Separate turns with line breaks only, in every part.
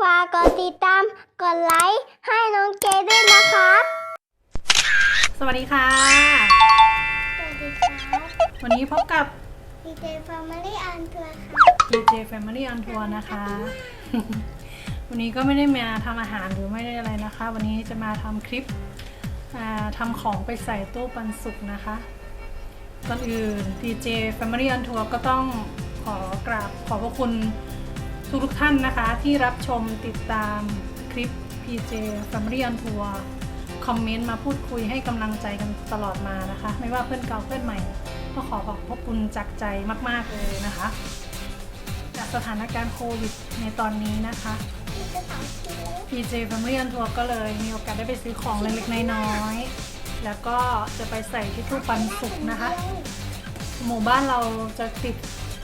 ฝากกดติดตาม กดไลค์ ให้น้องเจด้วยนะครับ
สวัสดีค่ะ
สวัสดีครับ
วันนี้พบกับ
ดีเจฟาร์มารี่อันตัวครับ
DJ Family on Tour นะคะ วันนี้ก็ไม่ได้มาทำอาหารหรือไม่ได้อะไรนะคะ วันนี้จะมาทำคลิปอ่าทำของไปใส่ตู้ปันสุกนะคะก่อนอื่น DJ Family on Tour ก็ต้องขอกราบขอบพระคุณ ทุกท่านนะคะที่รับชมติดตามคลิป PJ Family on Tour คอมเมนต์มาพูดคุยให้กำลังใจกันตลอดมานะคะ ไม่ว่าเพื่อนเก่าเพื่อนใหม่ ก็ขอขอบพระคุณจากใจมาก ๆ เลยนะคะ จากสถานการณ์โควิดในตอนนี้นะคะ
มีกระเป๋าสี
PJ Family on Tour ก็เลยมีโอกาสได้ไปซื้อของเล็กๆน้อยๆแล้วก็จะไปใส่ที่ตู้ปันสุกนะคะ หมู่บ้านเราจะติด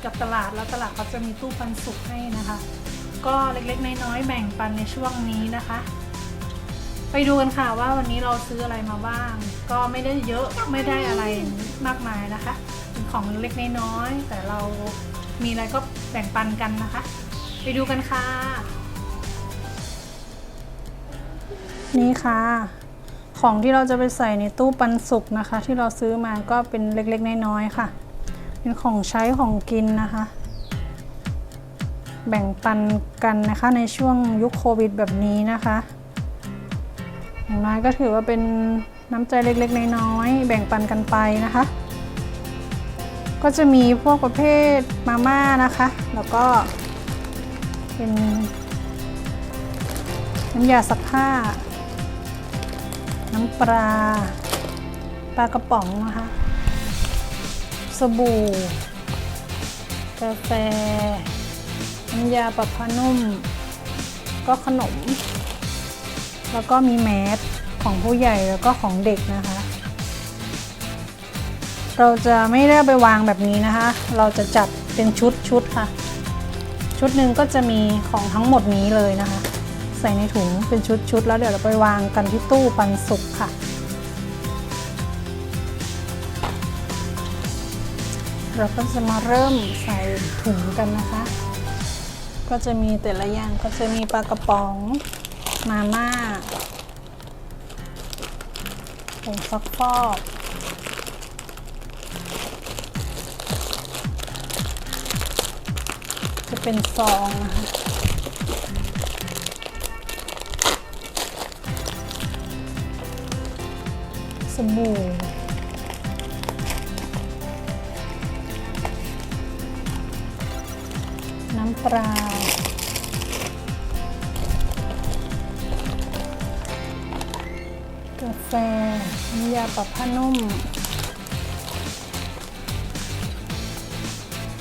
กับตลาดแล้วตลาดเขาจะมีตู้ปันสุกให้นะคะ ก็เล็กๆน้อยๆแบ่งปันในช่วงนี้นะคะ ไปดูกันค่ะว่าวันนี้เราซื้ออะไรมาบ้าง ก็ไม่ได้เยอะไม่ได้อะไรมากมายนะคะเป็นของเล็กๆน้อยๆแต่เรามีอะไรก็แบ่งปันกันนะคะ ไปดูกันค่ะ นี่ค่ะ ของที่เราจะไปใส่ในตู้ปันสุกนะคะ ที่เราซื้อมาก็เป็นเล็กๆน้อยๆค่ะ เป็นของใช้ของกินนะคะ แบ่งปันกันนะคะในช่วงยุคโควิดแบบนี้นะคะอย่างน้อยก็ถือว่าเป็นน้ำใจเล็กๆ น้อยๆแบ่งปันกันไปนะคะ ก็จะมีพวกประเภทมาม่านะคะ แล้วก็เป็นน้ำยาซักผ้า น้ำปลาปลากระป๋องนะคะ สบู่ กาแฟ น้ำยาปรับผ้านุ่ม ก็ขนม แล้วก็มีแมสของผู้ใหญ่แล้วก็ของเด็กนะคะ เราจะไม่ได้ไปวางแบบนี้นะคะ เราจะจัดเป็นชุดชุดค่ะ ชุดหนึ่งก็จะมีของทั้งหมดนี้เลยนะคะ ใส่ในถุงเป็นชุดชุดแล้วเดี๋ยวเราไปวางกันที่ตู้ปันสุกค่ะ เราก็จะมาเริ่มใส่ถุงกันนะคะ ก็จะมีแต่ละอย่างก็จะมีปลากระป๋อง มาม่าผงซักฟอกจะเป็นซองนะคะสบู่ น้ำปลากาแฟน้ำยาปรับผ้านุ่ม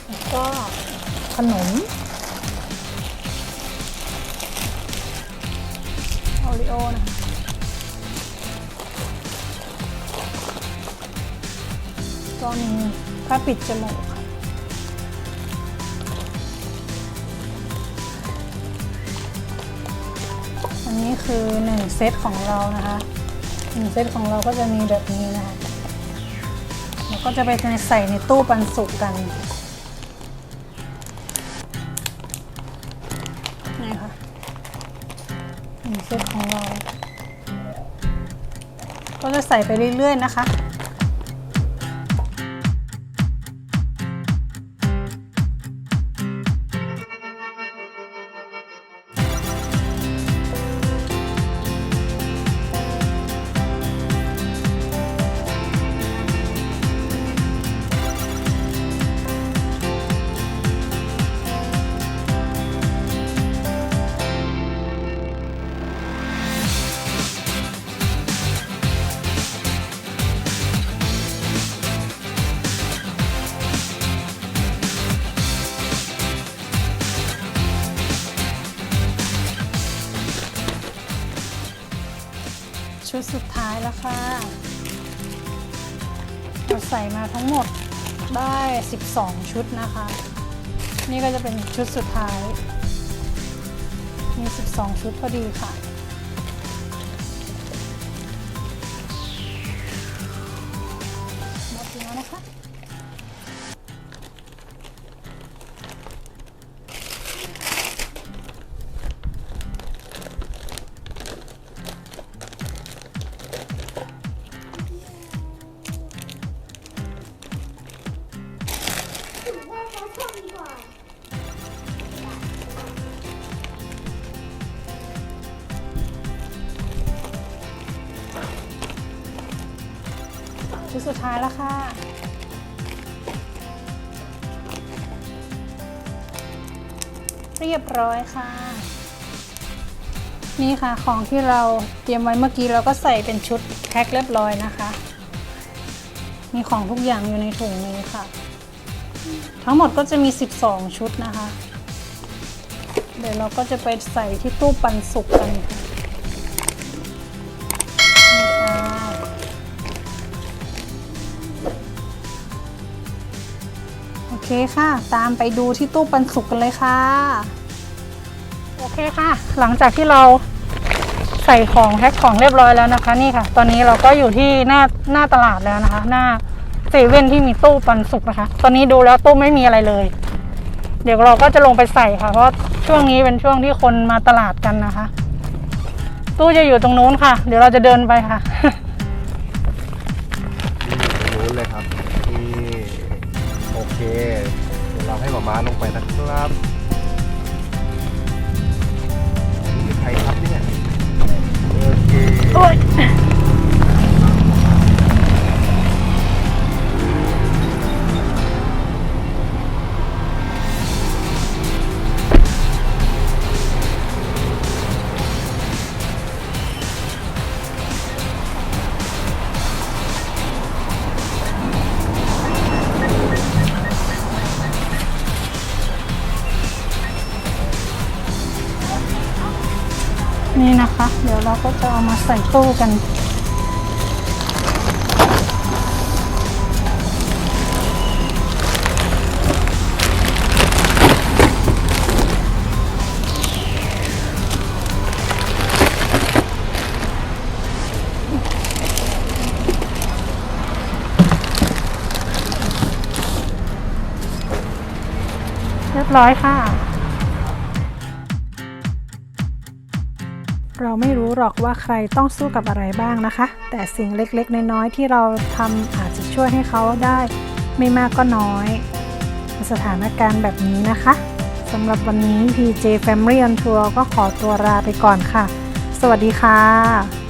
แล้วก็ขนมโอริโอนะคะก็มีผ้าปิดจมูก คือหนึ่งเซตของเรานะคะหนึ่งเซตของเราก็จะมีแบบนี้นะคะแล้วก็จะไปใส่ในตู้ปันสุกกันนี่ค่ะหนึ่งเซตของเรา ก็จะใส่ไปเรื่อยๆนะคะ ชุดสุดท้ายแล้วค่ะเราใส่มาทั้งหมดได้ 12 ชุดนะคะ นี่ก็จะเป็นชุดสุดท้าย มี 12 ชุดพอดีค่ะ สุดท้ายแล้วค่ะ เรียบร้อยค่ะ นี่ค่ะของที่เราเตรียมไว้เมื่อกี้เราก็ใส่เป็นชุดแพ็คเรียบร้อยนะคะ มีของทุกอย่างอยู่ในถุงนี้ค่ะ ทั้งหมดก็จะมี 12 ชุดนะคะ เดี๋ยวเราก็จะไปใส่ที่ตู้ปันสุกกันค่ะ โอเคค่ะ ตามไปดูที่ตู้ปันสุกกันเลยค่ะ โอเคค่ะ หลังจากที่เราใส่ของแพ็คของเรียบร้อยแล้วนะคะ นี่ค่ะ ตอนนี้เราก็อยู่ที่หน้าหน้าตลาดแล้วนะคะ หน้าเซเว่นที่มีตู้ปันสุกนะคะ ตอนนี้ดูแล้วตู้ไม่มีอะไรเลย เดี๋ยวเราก็จะลงไปใส่ค่ะ เพราะช่วงนี้เป็นช่วงที่คนมาตลาดกันนะคะ ตู้จะอยู่ตรงนู้นค่ะ เดี๋ยวเราจะเดินไปค่ะ
มาม้าลงไปนะครับ
นี่นะคะ เดี๋ยวเราก็จะเอามาใส่ตู้กัน เรียบร้อยค่ะ เราไม่รู้หรอกว่าใครต้องสู้กับอะไรบ้างนะคะ แต่สิ่งเล็กๆ น้อยๆที่เราทำอาจจะช่วยให้เขาได้ไม่มากก็น้อยในสถานการณ์แบบนี้นะคะสำหรับวันนี้ PJ Family on Tour ก็ขอตัวลาไปก่อนค่ะ สวัสดีค่ะ